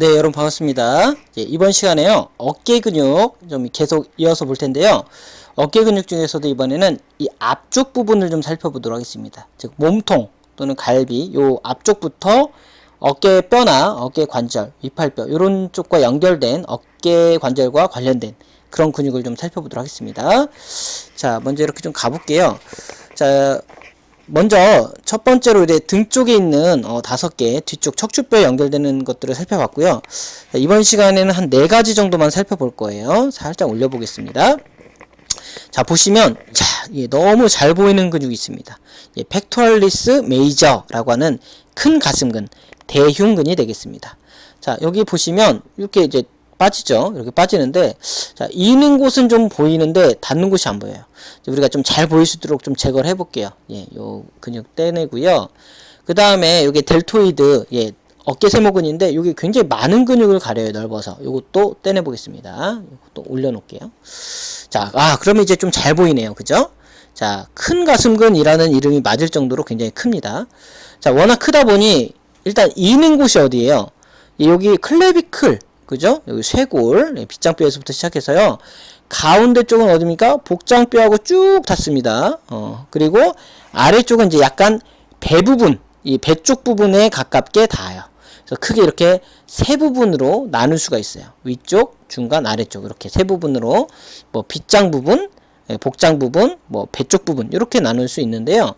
네, 여러분 반갑습니다. 이제 이번 시간에요. 어깨 근육 좀 계속 이어서 볼 텐데요. 어깨 근육 중에서도 이번에는 이 앞쪽 부분을 좀 살펴보도록 하겠습니다. 즉 몸통 또는 갈비 요 앞쪽부터 어깨 뼈나 어깨 관절, 위팔뼈 이런 쪽과 연결된 어깨 관절과 관련된 그런 근육을 좀 살펴보도록 하겠습니다. 자, 먼저 이렇게 좀 가볼게요. 자, 먼저 첫 번째로 이제 등 쪽에 있는 어, 다섯 개 뒤쪽 척추뼈에 연결되는 것들을 살펴봤고요. 자, 이번 시간에는 한 네 가지 정도만 살펴볼 거예요. 살짝 올려보겠습니다. 자 보시면 자 예, 너무 잘 보이는 근육이 있습니다. 예, 팩토럴리스 메이저라고 하는 큰 가슴근 대흉근이 되겠습니다. 자 여기 보시면 이렇게 이제 빠지죠. 이렇게 빠지는데 자 이는 곳은 좀 보이는데 닿는 곳이 안 보여요. 우리가 좀 잘 보일 수 있도록 좀 제거를 해볼게요. 예, 요 근육 떼내고요. 그 다음에 여기 델토이드 예 어깨 세모근인데 여기 굉장히 많은 근육을 가려요 넓어서 요것도 떼내 보겠습니다 요것도 올려놓을게요 자아 그러면 이제 좀 잘 보이네요 그죠 자 큰 가슴근이라는 이름이 맞을 정도로 굉장히 큽니다 자 워낙 크다 보니 일단 이는 곳이 어디예요 예, 여기 클레비클 그죠 여기 쇄골 예, 빗장뼈에서부터 시작해서요 가운데 쪽은 어디입니까 복장뼈하고 쭉 닿습니다 어 그리고 아래쪽은 이제 약간 배 부분 이 배 쪽 부분에 가깝게 닿아요. 그래서 크게 이렇게 세 부분으로 나눌 수가 있어요. 위쪽, 중간, 아래쪽 이렇게 세 부분으로 뭐 빗장 부분, 예, 복장 부분, 뭐 배 쪽 부분 이렇게 나눌 수 있는데요.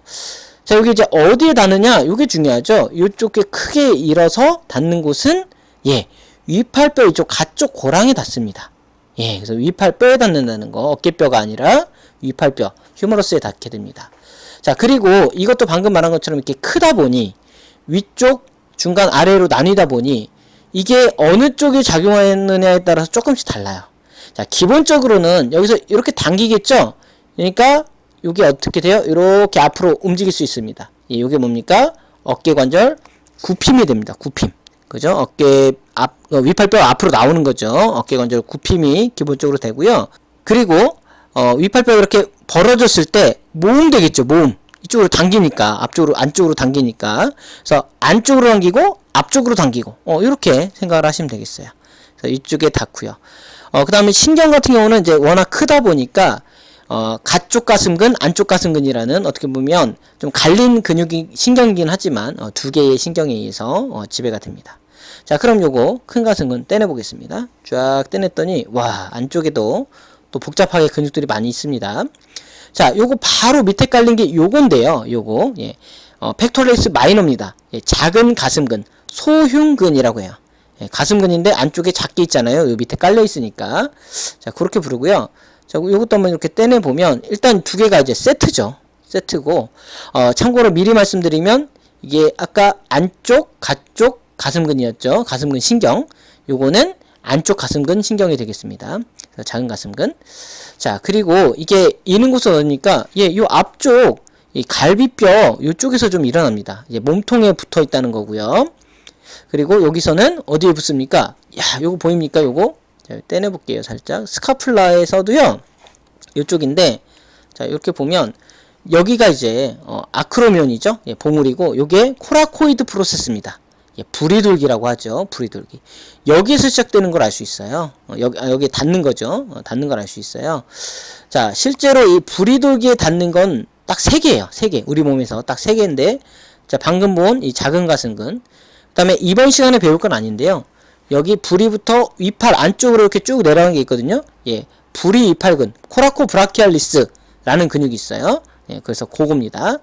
자 여기 이제 어디에 닿느냐? 이게 중요하죠. 이쪽에 크게 일어서 닿는 곳은 예 위팔뼈 이쪽 가쪽 고랑에 닿습니다. 예, 그래서 위팔뼈에 닿는다는 거 어깨뼈가 아니라 위팔뼈 휴머러스에 닿게 됩니다. 자, 그리고 이것도 방금 말한 것처럼 이렇게 크다 보니 위쪽, 중간, 아래로 나뉘다 보니 이게 어느 쪽에 작용하느냐에 따라서 조금씩 달라요. 자, 기본적으로는 여기서 이렇게 당기겠죠? 그러니까 이게 어떻게 돼요? 이렇게 앞으로 움직일 수 있습니다. 예, 이게 뭡니까? 어깨 관절 굽힘이 됩니다. 굽힘. 그죠? 어깨 앞, 어, 위팔뼈 앞으로 나오는 거죠. 어깨 관절 굽힘이 기본적으로 되고요. 그리고 어, 위팔뼈가 이렇게 벌어졌을 때 모음 되겠죠. 모음. 이쪽으로 당기니까 앞쪽으로 안쪽으로 당기니까 그래서 안쪽으로 당기고 앞쪽으로 당기고 어 이렇게 생각을 하시면 되겠어요. 그래서 이쪽에 닿고요. 어 그 다음에 신경 같은 경우는 이제 워낙 크다 보니까 어 가쪽 가슴근, 안쪽 가슴근이라는 어떻게 보면 좀 갈린 근육이 신경이긴 하지만 어, 두 개의 신경에 의해서 어, 지배가 됩니다. 자, 그럼 요거 큰 가슴근 떼내 보겠습니다. 쫙 떼냈더니 와 안쪽에도 또 복잡하게 근육들이 많이 있습니다. 자, 요거 바로 밑에 깔린 게 요건데요. 요거 예. 어, 팩토레이스 마이너입니다. 예, 작은 가슴근, 소흉근이라고 해요. 예, 가슴근인데 안쪽에 작게 있잖아요. 요 밑에 깔려 있으니까. 자, 그렇게 부르고요. 자, 요것도 한번 이렇게 떼내 보면 일단 두 개가 이제 세트죠. 세트고 어, 참고로 미리 말씀드리면 이게 아까 안쪽, 가쪽 가슴근이었죠. 가슴근 신경. 요거는 안쪽 가슴근 신경이 되겠습니다. 작은 가슴근. 자, 그리고 이게 이는 곳은 어디니까 예, 요 앞쪽 이 갈비뼈 요쪽에서 좀 일어납니다. 이제 몸통에 붙어 있다는 거고요. 그리고 여기서는 어디에 붙습니까? 야, 요거 보입니까? 요거? 자, 떼내 볼게요. 살짝. 스카플라에서도요. 요쪽인데 자, 이렇게 보면 여기가 이제 어, 아크로미온이죠. 예, 봉우리고 요게 코라코이드 프로세스입니다. 예, 부리돌기라고 하죠. 부리돌기. 여기에서 시작되는 걸 알 수 있어요. 어, 여기, 아, 여기 닿는 거죠. 어, 닿는 걸 알 수 있어요. 자, 실제로 이 부리돌기에 닿는 건 딱 세 개예요. 세 개. 우리 몸에서 딱 세 개인데, 자, 방금 본 이 작은 가슴근. 그 다음에 이번 시간에 배울 건 아닌데요. 여기 부리부터 위팔 안쪽으로 이렇게 쭉 내려가는 게 있거든요. 예. 부리 위팔근. 코라코 브라키알리스라는 근육이 있어요. 예, 그래서 그겁니다.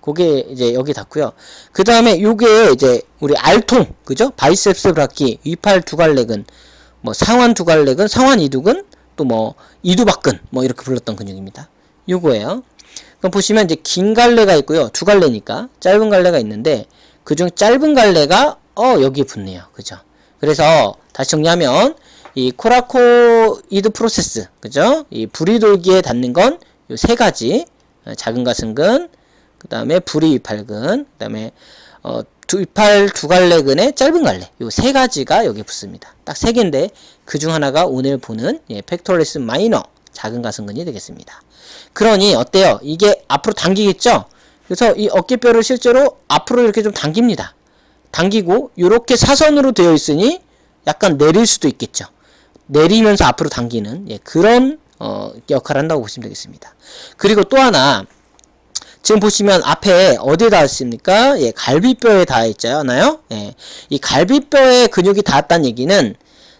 그게 이제 여기 닿고요. 그 다음에 요게 이제 우리 알통, 그죠? 바이셉스 브라키, 위팔 두갈래근, 뭐 상완 두갈래근, 상완 이두근, 또 뭐 이두박근, 뭐 이렇게 불렀던 근육입니다. 요거예요. 그럼 보시면 이제 긴 갈래가 있고요. 두 갈래니까 짧은 갈래가 있는데 그중 짧은 갈래가 어 여기에 붙네요. 그죠? 그래서 다시 정리하면 이 코라코이드 프로세스, 그죠? 이 부리돌기에 닿는 건 요 세 가지 어, 작은 가슴근, 그 다음에 부리 위팔근, 그 다음에 어, 두 위팔 두 갈래근의 짧은 갈래 요 세 가지가 여기 붙습니다. 딱 세 개인데 그 중 하나가 오늘 보는 예, 팩토레스 마이너 작은 가슴근이 되겠습니다. 그러니 어때요? 이게 앞으로 당기겠죠? 그래서 이 어깨뼈를 실제로 앞으로 이렇게 좀 당깁니다. 당기고 이렇게 사선으로 되어 있으니 약간 내릴 수도 있겠죠. 내리면서 앞으로 당기는 예, 그런 어, 역할을 한다고 보시면 되겠습니다. 그리고 또 하나 지금 보시면 앞에 어디에 닿았습니까? 예, 갈비뼈에 닿아 있잖아요. 예, 이 갈비뼈에 근육이 닿았다는 얘기는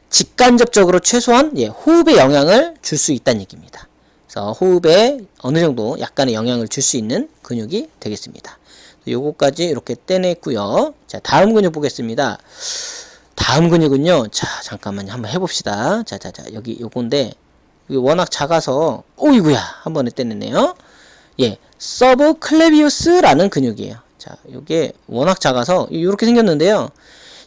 직간접적으로 최소한 예, 호흡에 영향을 줄 수 있다는 얘기입니다. 그래서 호흡에 어느 정도 약간의 영향을 줄 수 있는 근육이 되겠습니다. 요거까지 이렇게 떼냈고요. 자, 다음 근육 보겠습니다. 다음 근육은요. 자, 잠깐만요. 한번 해봅시다. 자, 자, 자, 여기 요건데 이게 워낙 작아서 오이구야 한 번에 떼냈네요. 예, 서브 클레비우스라는 근육이에요. 자, 요게 워낙 작아서 이렇게 생겼는데요.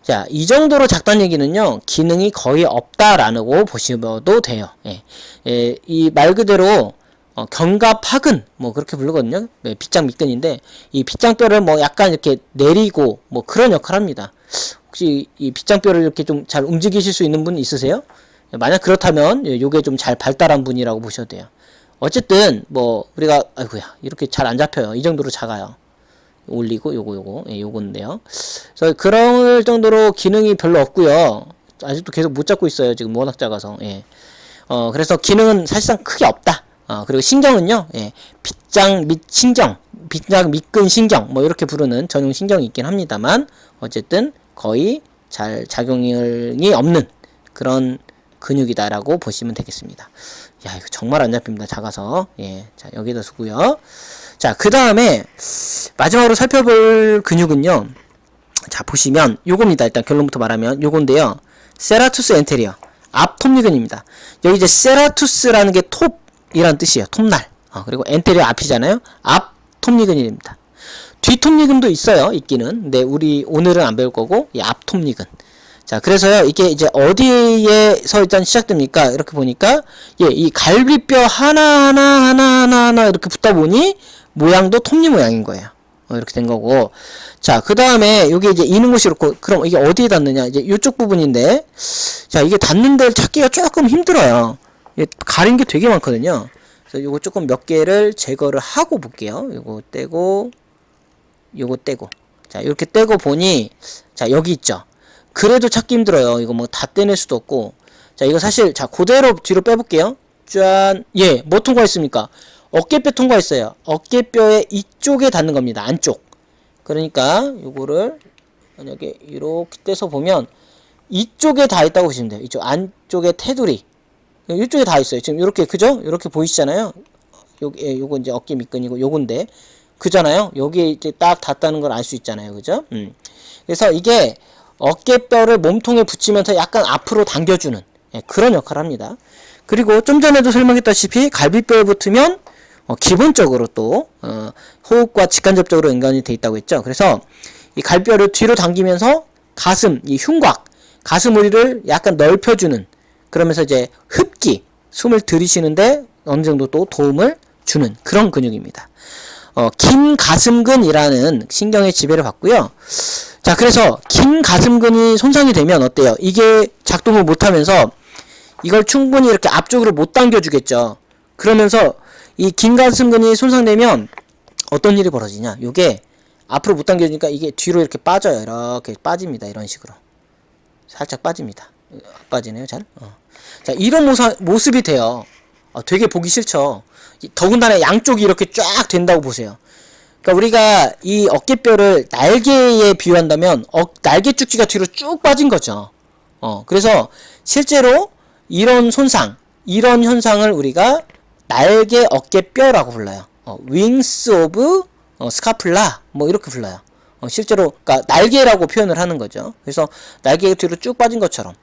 자, 이 정도로 작다는 얘기는요, 기능이 거의 없다라고 보시면도 돼요. 예, 예, 이 말 그대로 어, 견갑하근 뭐 그렇게 부르거든요. 네, 빗장 밑근인데 이 빗장뼈를 뭐 약간 이렇게 내리고 뭐 그런 역할을 합니다. 혹시 이 빗장뼈를 이렇게 좀 잘 움직이실 수 있는 분 있으세요? 예, 만약 그렇다면 예, 요게 좀 잘 발달한 분이라고 보셔도 돼요. 어쨌든 뭐 우리가 아이고야 이렇게 잘 안 잡혀요. 이 정도로 작아요. 올리고 요거 요거 예, 요건데요. 그래서 그럴 정도로 기능이 별로 없고요. 아직도 계속 못 잡고 있어요. 지금 워낙 작아서. 예. 어 그래서 기능은 사실상 크게 없다. 어 그리고 신경은요. 예. 빗장 밑 신경, 빗장 밑근 신경 뭐 이렇게 부르는 전용 신경이 있긴 합니다만 어쨌든 거의 잘 작용이 없는 그런 근육이다라고 보시면 되겠습니다. 야 이거 정말 안 잡힙니다. 작아서 예. 자 여기다 두고요. 자, 그 다음에 마지막으로 살펴볼 근육은요. 자, 보시면 요겁니다. 일단 결론부터 말하면 요건데요. 세라투스 엔테리어. 앞 톱니근입니다. 여기 이제 세라투스라는 게 톱이란 뜻이에요. 톱날. 어, 그리고 엔테리어 앞이잖아요. 앞 톱니근입니다. 뒤 톱니근도 있어요. 있기는. 근데 우리 오늘은 안 배울 거고 이 앞 톱니근. 자, 그래서요, 이게 이제 어디에서 일단 시작됩니까? 이렇게 보니까, 예, 이 갈비뼈 하나하나, 하나하나, 하나, 이렇게 붙다 보니, 모양도 톱니 모양인 거예요. 어, 이렇게 된 거고. 자, 그 다음에, 여기 이제 이는 곳이 이렇고, 그럼 이게 어디에 닿느냐? 이제 이쪽 부분인데, 자, 이게 닿는 데를 찾기가 조금 힘들어요. 가린 게 되게 많거든요. 그래서 요거 조금 몇 개를 제거를 하고 볼게요. 요거 떼고, 요거 떼고. 자, 이렇게 떼고 보니, 자, 여기 있죠. 그래도 찾기 힘들어요. 이거 뭐 다 떼낼 수도 없고. 자, 이거 사실, 자, 그대로 뒤로 빼볼게요. 짠. 예, 뭐 통과했습니까? 어깨뼈 통과했어요. 어깨뼈의 이쪽에 닿는 겁니다. 안쪽. 그러니까, 요거를, 만약에 이렇게 떼서 보면, 이쪽에 다 있다고 보시면 돼요. 이쪽 안쪽에 테두리. 이쪽에 다 있어요. 지금 이렇게, 그죠? 이렇게 보이시잖아요? 요게, 예, 요거 이제 어깨 밑근이고, 요건데. 그잖아요? 여기에 이제 딱 닿다는 걸 알 수 있잖아요. 그죠? 음. 그래서 이게, 어깨뼈를 몸통에 붙이면서 약간 앞으로 당겨주는 예, 그런 역할을 합니다. 그리고 좀 전에도 설명했다시피 갈비뼈에 붙으면 어, 기본적으로 또 어, 호흡과 직간접적으로 연관이 돼 있다고 했죠. 그래서 이 갈비뼈를 뒤로 당기면서 가슴, 이 흉곽, 가슴 우리를 약간 넓혀주는 그러면서 이제 흡기, 숨을 들이쉬는데 어느 정도 또 도움을 주는 그런 근육입니다. 어, 긴가슴근이라는 신경의 지배를 받고요. 자, 그래서 긴 가슴근이 손상이 되면 어때요? 이게 작동을 못하면서 이걸 충분히 이렇게 앞쪽으로 못 당겨주겠죠. 그러면서 이 긴 가슴근이 손상되면 어떤 일이 벌어지냐? 이게 앞으로 못 당겨주니까 이게 뒤로 이렇게 빠져요. 이렇게 빠집니다. 이런 식으로. 살짝 빠집니다. 빠지네요, 잘. 어. 자, 이런 모사, 모습이 돼요. 어, 되게 보기 싫죠. 더군다나 양쪽이 이렇게 쫙 된다고 보세요. 그러니까 우리가 이 어깨뼈를 날개에 비유한다면 어, 날개 쭉지가 뒤로 쭉 빠진 거죠. 어, 그래서 실제로 이런 손상, 이런 현상을 우리가 날개 어깨뼈라고 불러요. 어, wings of 어, scapula 뭐 이렇게 불러요. 어, 실제로 그러니까 날개라고 표현을 하는 거죠. 그래서 날개가 뒤로 쭉 빠진 것처럼.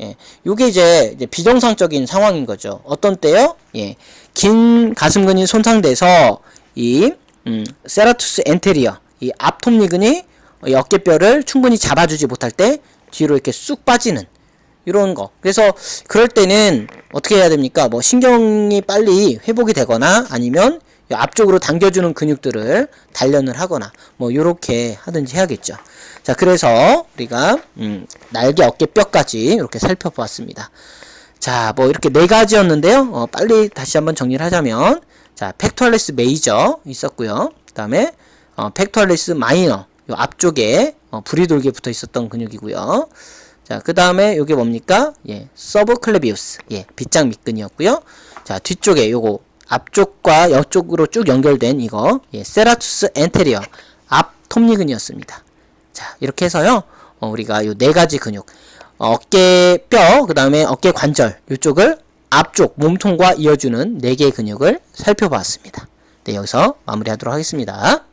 예, 요게 이제, 이제 비정상적인 상황인 거죠. 어떤 때요? 예, 긴 가슴근이 손상돼서 이 음, 세라투스 엔테리어 이 앞톱니근이 이 어깨뼈를 충분히 잡아주지 못할 때 뒤로 이렇게 쑥 빠지는 이런 거. 그래서 그럴 때는 어떻게 해야 됩니까? 뭐 신경이 빨리 회복이 되거나 아니면 이 앞쪽으로 당겨주는 근육들을 단련을 하거나 뭐 요렇게 하든지 해야겠죠. 자, 그래서 우리가 음, 날개 어깨뼈까지 이렇게 살펴보았습니다. 자, 뭐 이렇게 네 가지였는데요. 어, 빨리 다시 한번 정리를 하자면 자, 팩토알레스 메이저 있었고요. 그다음에 어, 팩토알레스 마이너 요 앞쪽에 어, 불이 돌게 붙어 있었던 근육이고요. 자, 그 다음에 요게 뭡니까? 예, 서브 클레비우스. 예, 빗장 밑근이었고요. 자, 뒤쪽에 요거 앞쪽과 옆쪽으로 쭉 연결된 이거, 예, 세라투스 엔테리어. 앞 톱니근이었습니다. 자, 이렇게 해서요, 어, 우리가 요 네 가지 근육, 어깨 뼈, 그 다음에 어깨 관절, 요쪽을 앞쪽 몸통과 이어주는 네 개의 근육을 살펴보았습니다. 네, 여기서 마무리하도록 하겠습니다.